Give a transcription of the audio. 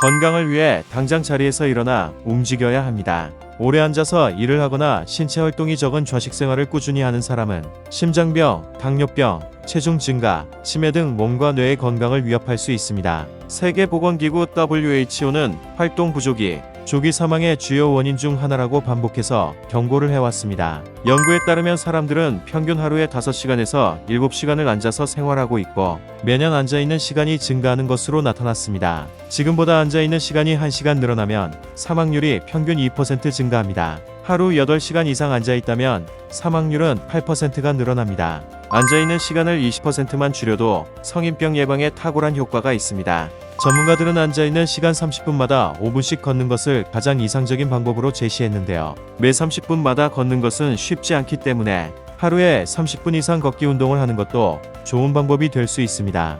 건강을 위해 당장 자리에서 일어나 움직여야 합니다. 오래 앉아서 일을 하거나 신체 활동이 적은 좌식 생활을 꾸준히 하는 사람은 심장병, 당뇨병, 체중 증가, 치매 등 몸과 뇌의 건강을 위협할 수 있습니다. 세계보건기구 WHO는 활동 부족이 조기 사망의 주요 원인 중 하나라고 반복해서 경고를 해왔습니다. 연구에 따르면 사람들은 평균 하루에 5시간에서 7시간을 앉아서 생활하고 있고 매년 앉아있는 시간이 증가하는 것으로 나타났습니다. 지금보다 앉아있는 시간이 1시간 늘어나면 사망률이 평균 2% 증가합니다. 하루 8시간 이상 앉아있다면 사망률은 8%가 늘어납니다. 앉아있는 시간을 20%만 줄여도 성인병 예방에 탁월한 효과가 있습니다. 전문가들은 앉아있는 시간 30분마다 5분씩 걷는 것을 가장 이상적인 방법으로 제시했는데요. 매 30분마다 걷는 것은 쉽지 않기 때문에 하루에 30분 이상 걷기 운동을 하는 것도 좋은 방법이 될 수 있습니다.